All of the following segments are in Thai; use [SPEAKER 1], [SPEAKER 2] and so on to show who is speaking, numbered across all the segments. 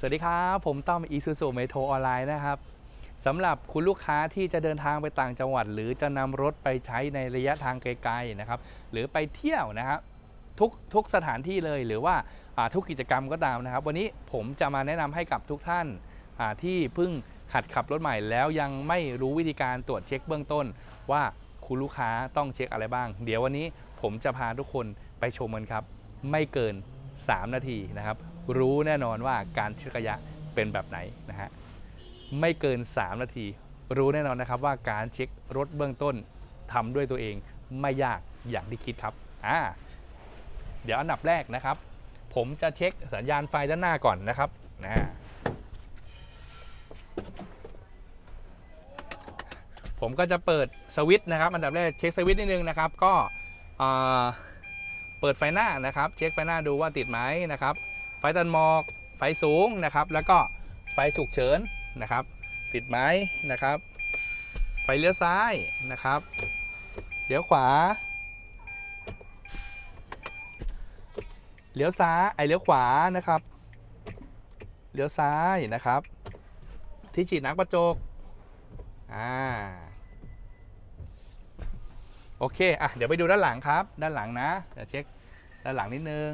[SPEAKER 1] สวัสดีครับ ผมต้อมอีซูซูเมโทรออนไลน์นะครับสำหรับคุณลูกค้าที่จะเดินทางไปต่างจังหวัด หรือจะนำรถไปใช้ในระยะทางไกลๆนะครับ หรือไปเที่ยวนะครับทุกทุกสถานที่เลยหรือว่าทุกกิจกรรมก็ตามนะครับ วันนี้ผมจะมาแนะนำให้กับทุกท่านาที่เพิ่งหัดขับรถใหม่แล้วยังไม่รู้วิธีการตรวจเช็คเบื้องต้น ว่าคุณลูกค้าต้องเช็คอะไรบ้าง เดี๋ยววันนี้ผมจะพาทุกคนไปชมกันครับ ไม่เกิน 3 นาทีนะครับ รู้แน่นอนว่าการช็คระยะเป็นแบบไหนนะฮะไม่เกิน 3 นาที รู้แน่นอนนะครับว่าการเช็ครถเบื้องต้นทำด้วยตัวเองไม่ยากอย่างที่คิดครับอ่าเดี๋ยวอันดับแรกนะครับ ผมจะเช็คสัญญาณไฟด้านหน้าก่อนนะครับนะผมก็จะเปิดสวิตช์นะครับ อันดับแรกเช็คสวิตช์นิดนึงนะครับ ก็อ่าเปิดไฟหน้านะครับ เช็คไฟหน้าดูว่าติดไหมนะครับ ไฟตันหมอก ไฟสูงนะครับ แล้วก็ไฟฉุกเฉินนะครับ ติดไหมนะครับ ไฟเลี้ยวซ้ายนะครับเลี้ยวขวาเลี้ยวซ้ายไอเลี้ยวขวานะครับเลี้ยวซ้ายนะครับ ที่ฉีดน้ำกระจกอ่าโอเคอะเดี๋ยวไปดูด้านหลังครับ ด้านหลังนะเดี๋ยวเช็คด้านหลังนิดนึง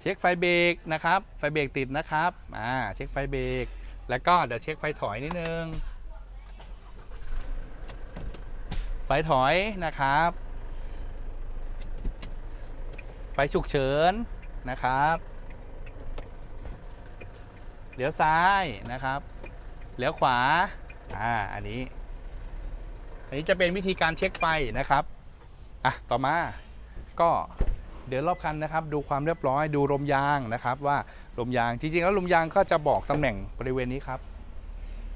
[SPEAKER 1] เช็คไฟเบรกนะครับ ไฟเบรกติดนะครับอ่าเช็คไฟเบรกแล้วก็เดี๋ยวเช็คไฟถอยนิดนึง ไฟถอยนะครับ ไฟฉุกเฉินนะครับเลี้ยวซ้ายนะครับเลี้ยวขวาอ่าอันนี้ อันนี้จะเป็นวิธีการเช็คไฟนะครับอะต่อมาก็ เดินรอบคันนะครับ ดูความเรียบร้อยดูลมยางนะครับ ว่าลมยางจริงๆ แล้วลมยางก็จะบอกตำแหน่งบริเวณนี้ครับ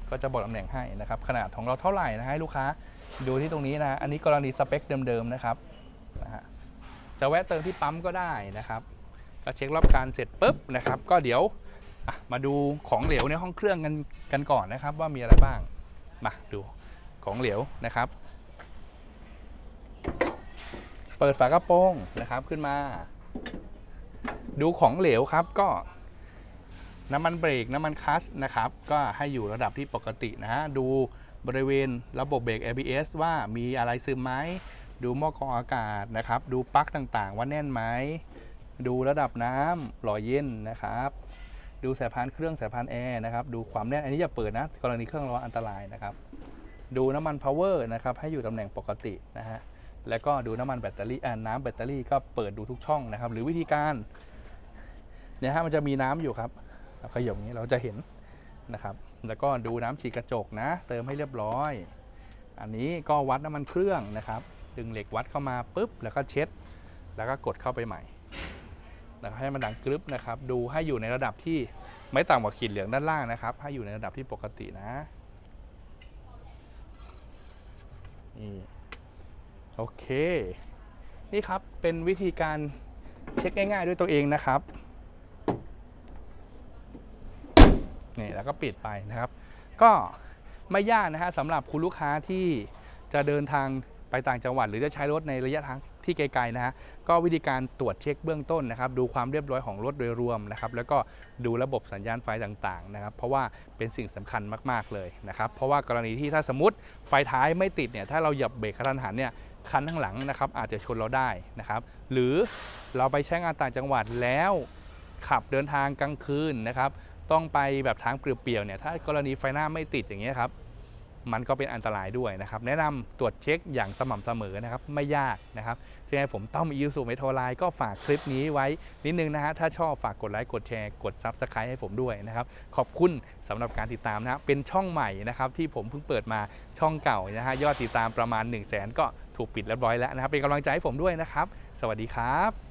[SPEAKER 1] ก็จะบอกตำแหน่งให้นะครับ ขนาดของเราเท่าไหร่นะให้ลูกค้าดูที่ตรงนี้นะอันนี้กรณีสเปคเดิมๆนะครับนะฮะจะแวะเติมที่ปั๊มก็ได้นะครับก็เช็ครอบการเสร็จปุ๊บนะครับ ก็เดี๋ยวมาดูของเหลวในห้องเครื่องกันกันก่อนนะครับ ว่ามีอะไรบ้างมาดูของเหลวนะครับ เปิดฝากระโปรงนะครับขึ้นมา ดูของเหลวครับก็น้ำมันเบรกน้ำมันคลัตช์นะครับ ก็ให้อยู่ระดับที่ปกตินะฮะดูบริเวณระบบเบรก ABS ว่ามีอะไรซึมไหมดูหม้อกรองอากาศนะครับ ดูปลั๊กต่างๆ ว่าแน่นไหมดูระดับน้ำหล่อเย็นนะครับ ดูสายพานเครื่องสายพานแอร์นะครับ ดูความแน่นอันนี้อย่าเปิดนะ กรณีเครื่องร้อนอันตรายนะครับ ดูน้ำมันพาวเวอร์นะครับ ให้อยู่ตำแหน่งปกตินะฮะ แล้วก็ดูน้ำมันแบตเตอรี่อ่าน้ำแบตเตอรี่ก็เปิดดูทุกช่องนะครับ หรือวิธีการเนี่ยฮะมันจะมีน้ำอยู่ครับเราขยบอย่างนี้เราจะเห็นนะครับ แล้วก็ดูน้ำฉีดกระจกนะ เติมให้เรียบร้อย อันนี้ก็วัดน้ำมันเครื่องนะครับ ดึงเหล็กวัดเข้ามาปุ๊บ แล้วก็เช็ด แล้วก็กดเข้าไปใหม่แล้วให้มันดังกรึบนะครับ ดูให้อยู่ในระดับที่ไม่ต่ำกว่าขีดเหลืองด้านล่างนะครับ ให้อยู่ในระดับที่ปกตินะนี่ โอเค นี่ครับเป็นวิธีการเช็คง่ายๆด้วยตัวเองนะครับนี่แล้วก็ปิดไปนะครับ ก็ไม่ยากนะฮะสำหรับคุณลูกค้าที่จะเดินทางไปต่างจังหวัด หรือจะใช้รถในระยะทางที่ไกลๆนะฮะก็วิธีการตรวจเช็คเบื้องต้นนะครับ ดูความเรียบร้อยของรถโดยรวมนะครับ แล้วก็ดูระบบสัญญาณไฟต่างๆนะครับ เพราะว่าเป็นสิ่งสำคัญมากๆเลยนะครับ เพราะว่ากรณีที่ถ้าสมมติไฟท้ายไม่ติดเนี่ยถ้าเราเหยียบเบรกกระทันหันเนี่ย คันข้างหลังนะครับอาจจะชนเราได้นะครับ หรือเราไปใช้งานต่างจังหวัดแล้วขับเดินทางกลางคืนนะครับ ต้องไปแบบทางเปลี่ยวๆเนี่ยถ้ากรณีไฟหน้าไม่ติดอย่างเงี้ยครับมันก็เป็นอันตรายด้วยนะครับ แนะนำตรวจเช็คอย่างสม่ำเสมอนะครับ ไม่ยากนะครับยังไงผมต้องมียูสูเมโทรไลน์ก็ฝากคลิปนี้ไว้นิดนึงนะฮะ ถ้าชอบฝากกดไลค์ กดแชร์ กด Subscribe ให้ผมด้วยนะครับ ขอบคุณสำหรับการติดตามนะฮะเป็นช่องใหม่นะครับ ที่ผมเพิ่งเปิดมาช่องเก่านะฮะ ยอดติดตามประมาณ 1 0 0 0 0แสนก็ ถูกปิดเรียบร้อยแล้วนะครับ เป็นกำลังใจให้ผมด้วยนะครับ สวัสดีครับ